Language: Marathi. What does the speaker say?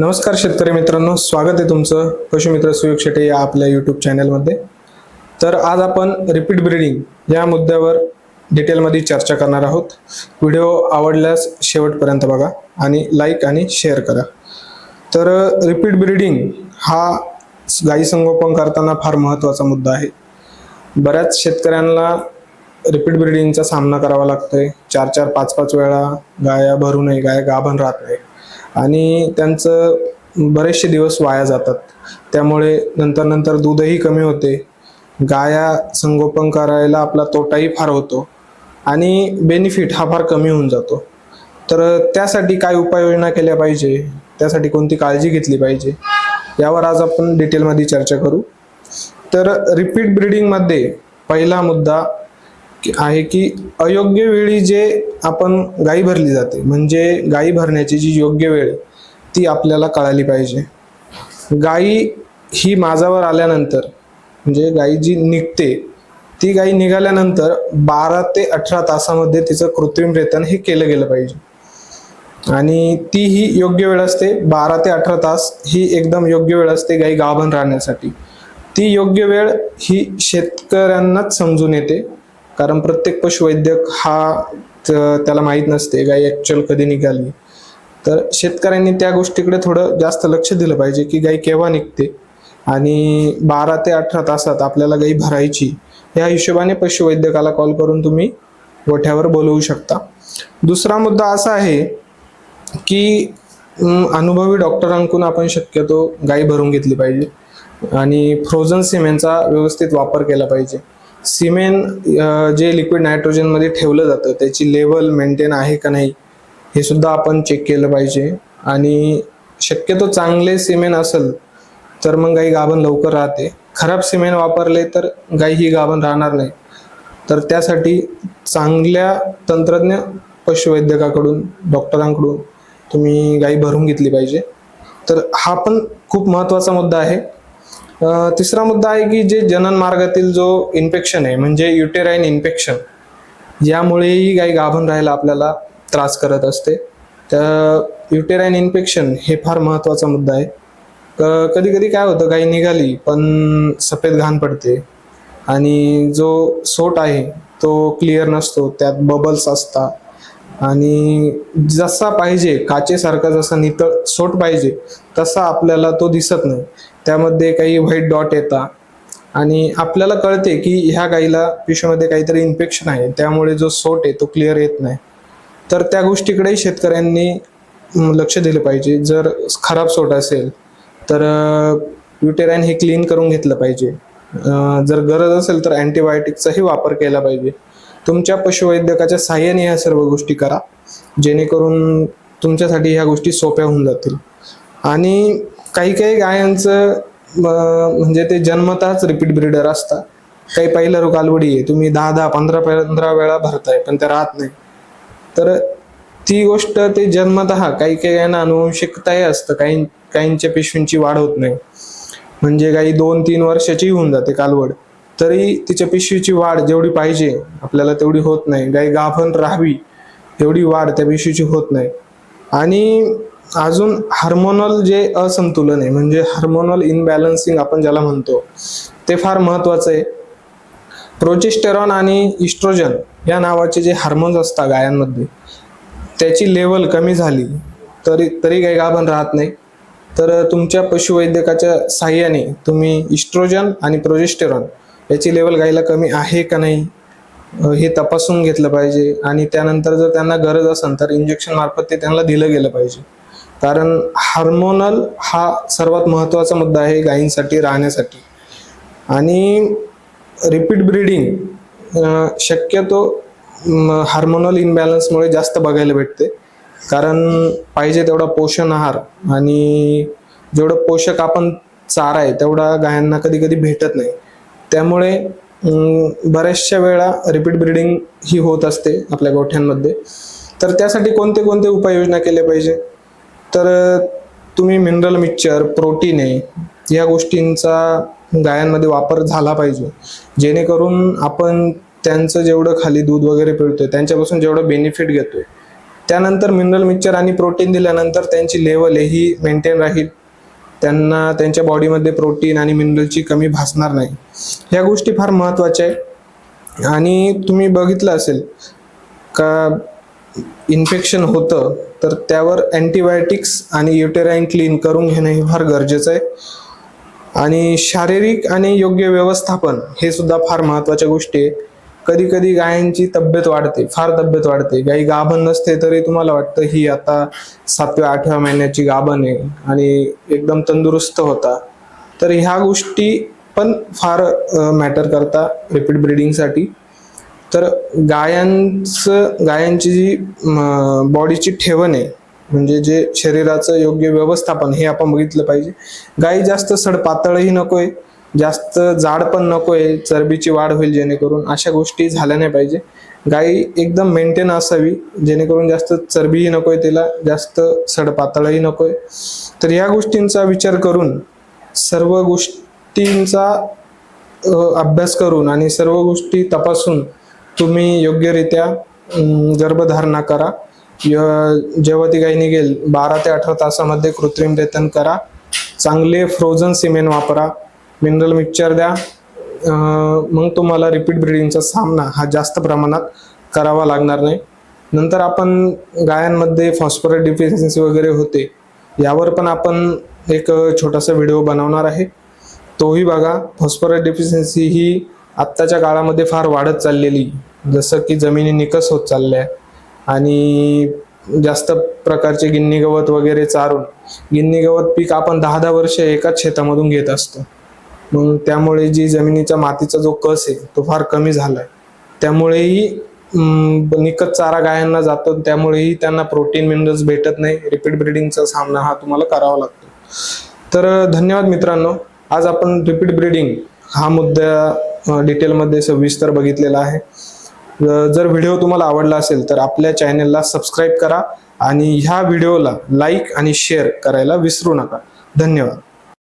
नमस्कार शेतकरी मित्रांनो स्वागत आहे तुमचं पशुमित्र सुयोग शेटे या आपल्या यूट्यूब चॅनलमध्ये तर आज आपण रिपीट ब्रीडिंग या मुद्द्यावर डिटेलमध्ये चर्चा करणार आहोत. व्हिडिओ आवडल्यास शेवटपर्यंत बघा आणि लाईक आणि शेअर करा. तर रिपीट ब्रीडिंग हा गाई संगोपन करताना फार महत्त्वाचा मुद्दा आहे. बऱ्याच शेतकऱ्यांना रिपीट ब्रिडिंगचा सामना करावा लागतोय. चार चार पाच पाच वेळा गाया भरू नये गाया गाभण राहत नाही. आणि त्यांचं बरेचसे दिवस वाया जातात. त्यामुळे नंतर नंतर दूधही कमी होते. गाया संगोपन करायला आपला तोटाही फार होतो. आणि बेनिफिट हा फार कमी होऊन जातो. तर त्यासाठी काय उपाययोजना केल्या पाहिजे? त्यासाठी कोणती काळजी घेतली पाहिजे? यावर आज आपण डिटेलमध्ये चर्चा करू. तर रिपीट ब्रिडिंगमध्ये पहिला मुद्दा आहे की अयोग्य वेळी जे आपण गाई भरली जाते म्हणजे गाई भरण्याची जी योग्य वेळ ती आपल्याला कळाली पाहिजे. गाई ही माझावर आल्यानंतर म्हणजे गाई जी निघते ती गाई निघाल्यानंतर बारा ते अठरा तासामध्ये तिचं कृत्रिम रेतन हे केलं गेलं पाहिजे. आणि ती ही योग्य वेळ असते बारा ते अठरा तास ही एकदम योग्य वेळ असते गाई गाभण राहण्यासाठी. ती योग्य वेळ ही शेतकऱ्यांनाच समजून येते. कारण प्रत्येक पशुवैद्यक हा त्याला माहीत नसते गाई ॲक्च्युअल कधी निघाली. तर शेतकऱ्यांनी त्या गोष्टीकडे थोडं जास्त लक्ष दिलं पाहिजे की गाई केव्हा निघते आणि बारा ते अठरा तासात आपल्याला गाई भरायची या हिशोबाने पशुवैद्यकाला कॉल करून तुम्ही गोठ्यावर बोलवू शकता. दुसरा मुद्दा असा आहे की अनुभवी डॉक्टरांकडून आपण शक्यतो गाई भरून घेतली पाहिजे आणि फ्रोझन सिमेंटचा व्यवस्थित वापर केला पाहिजे. सिमेन जे लिक्विड नायट्रोजनमध्ये ठेवलं जातं त्याची लेवल मेंटेन आहे का नाही हे सुद्धा आपण चेक केलं पाहिजे. आणि शक्यतो चांगले सिमेंट असेल तर मग गाई गाभण लवकर राहते. खराब सिमेंट वापरले तर गाई ही गाभण राहणार नाही. तर त्यासाठी चांगल्या तंत्रज्ञ पशुवैद्यकाकडून डॉक्टरांकडून तुम्ही गाई भरून घेतली पाहिजे. तर हा पण खूप महत्त्वाचा मुद्दा आहे. तिसरा मुद्दा आहे की जे जनन मार्गातील जो इन्फेक्शन आहे म्हणजे युटेराईन इन्फेक्शन यामुळेही गाई गाभण राहायला आपल्याला त्रास करत असते. तर युटेराईन इन्फेक्शन हे फार महत्त्वाचा मुद्दा आहे. कधी कधी काय होतं गाई निघाली पण सफेद घाण पडते आणि जो सोट आहे तो क्लिअर नसतो त्यात बबल्स असतात आणि जसा पाहिजे काचेसारखा जसा नितळ सोट पाहिजे तसा आपल्याला तो दिसत नाही. त्यामध्ये काही व्हाईट डॉट येतात आणि आपल्याला कळते की ह्या गाईला पिशवीमध्ये काहीतरी इन्फेक्शन आहे. त्यामुळे जो सोट आहे तो क्लिअर येत नाही. तर त्या गोष्टीकडेही शेतकऱ्यांनी लक्ष दिलं पाहिजे. जर खराब सोट असेल तर युटेराईन हे क्लीन करून घेतलं पाहिजे. जर गरज असेल तर अँटीबायोटिकचाही वापर केला पाहिजे. तुमच्या पशुवैद्यकाच्या साह्याने ह्या सर्व गोष्टी करा. जेणेकरून तुमच्यासाठी ह्या गोष्टी सोप्या होऊन जातील. आणि काही काही गायांचं म्हणजे ते जन्मताच रिपीट ब्रीडर असतात. काही पहिलं कालवडी आहे. तुम्ही दहा दहा पंधरा पंधरा वेळा भरताय पण ते राहत नाही. तर ती गोष्ट ते जन्मतः काही काही यांना अनुवंशिकताही असतं. काही काहींच्या पिशवींची वाढ होत नाही. म्हणजे काही दोन तीन वर्षाची होऊन जाते कालवड. तरी तिच्या पिशवीची वाढ जेवढी पाहिजे आपल्याला तेवढी होत नाही. गाई गाभण राहावी एवढी वाढ त्या पिशवीची होत नाही. आणि अजून हार्मोनल जे असंतुलन आहे म्हणजे हार्मोनल इनबॅलन्सिंग आपण ज्याला म्हणतो ते फार महत्वाचं आहे. प्रोजेस्टेरॉन आणि इस्ट्रोजन या नावाचे जे हार्मोन्स असतात गायांमध्ये त्याची लेवल कमी झाली तरी तरी काही गाभण राहत नाही. तर तुमच्या पशुवैद्यकाच्या साह्याने तुम्ही इस्ट्रोजन आणि प्रोजेस्टेरॉन याची लेवल गायला कमी आहे का नाही हे तपासून घेतलं पाहिजे. आणि त्यानंतर जर त्यांना गरज असेल तर इंजेक्शन मार्फत ते त्यांना दिलं गेलं पाहिजे. कारण हार्मोनल हा सर्वात महत्त्वाचा मुद्दा आहे गायींसाठी राहण्यासाठी. आणि रिपीट ब्रीडिंग शक्यतो हार्मोनल इनबॅलन्समुळे जास्त बघायला भेटते. कारण पाहिजे तेवढा पोषण आहार आणि जेवढं पोषक आपण चारा आहे तेवढा गायांना कधी कधी भेटत नाही. त्यामुळे बऱ्याचशा वेळा रिपीट ब्रीडिंग ही होत असते आपल्या गोठ्यांमध्ये. तर त्यासाठी कोणते कोणते उपाययोजना केल्या पाहिजे? तर तुम्ही मिनरल मिक्सचर प्रोटीने या गोष्टींचा गायांमध्ये वापर झाला पाहिजे. जेणेकरून आपण त्यांचं जेवढं खाली दूध वगैरे पिळतोय त्यांच्यापासून जेवढं बेनिफिट घेतोय त्यानंतर मिनरल मिक्सचर आणि प्रोटीन दिल्यानंतर त्यांची लेवल ही मेंटेन राहील. त्यांना त्यांच्या बॉडीमध्ये प्रोटीन आणि मिनरलची कमी भासणार नाही. ह्या गोष्टी फार महत्त्वाच्या आहे आणि तुम्ही बघितलं असेल का इन्फेक्शन होतं तर त्यावर अँटीबायोटिक्स आणि युटेराईन क्लीन करून घेणं हे फार गरजेचं आहे. आणि शारीरिक आणि योग्य व्यवस्थापन हे सुद्धा फार महत्त्वाच्या गोष्टी आहे कधी कधी गायांची तब्येत वाढते फार तब्येत वाढते. गाई गाभण नसते तरी तुम्हाला वाटतं ही आता सातव्या आठव्या महिन्याची गाभण आहे आणि एकदम तंदुरुस्त होता. तर ह्या गोष्टी पण फार मॅटर करता रिपीट ब्रिडिंगसाठी तर गायांचं गायांची जी बॉडीची ठेवण आहे म्हणजे जे शरीराचं योग्य व्यवस्थापन हे आपण बघितलं पाहिजे. गाई जास्त सडपातळही नकोय जास्त जाड पण नकोय चरबीची वाढ होईल जेणेकरून अशा गोष्टी झाल्या नाही पाहिजे. गाई एकदम मेंटेन असावी जेणेकरून जास्त चरबीही नकोय तिला जास्त सडपातळही नकोय. तर या गोष्टींचा विचार करून सर्व गोष्टींचा अभ्यास करून आणि सर्व गोष्टी तपासून तुम्ही योग्यरित्या गर्भधारणा करा. य- जेव्हा ती गाय निघेल बारा ते अठरा तासामध्ये कृत्रिम रेतन करा. चांगले फ्रोझन सिमेंट वापरा. मिनरल मिक्सचर द्या. मग तुम्हाला रिपीट ब्रिडिंगचा सामना हा जास्त प्रमाणात करावा लागणार नाही. नंतर आपण गायांमध्ये फॉस्फरस डिफिशियन्सी वगैरे होते यावर पण आपण एक छोटासा व्हिडिओ बनवणार आहे. तोही बघा फॉस्फरस डिफिशियन्सी ही आत्ताच्या काळामध्ये फार वाढत चाललेली. जसं की जमिनी निकस होत चालल्या आणि जास्त प्रकारचे गिन्नी गवत वगैरे चारून गिन्नी गवत पीक आपण दहा दहा वर्ष एकाच शेतामधून घेत असतो. मग त्यामुळे जी जमिनीचा मातीचा जो कस आहे तो फार कमी झालाय. त्यामुळेही निकत चारा गायांना जातो त्यामुळेही त्यांना प्रोटीन मिनरल्स भेटत नाही. रिपीट ब्रिडिंगचा सामना हा तुम्हाला करावा लागतो. तर धन्यवाद मित्रांनो. आज आपण रिपीट ब्रिडिंग हा मुद्दा डिटेलमध्ये सविस्तर बघितलेला आहे. जर व्हिडिओ तुम्हाला आवडला असेल तर आपल्या चॅनलला सबस्क्राईब करा आणि ह्या व्हिडिओला लाईक आणि शेअर करायला विसरू नका. धन्यवाद.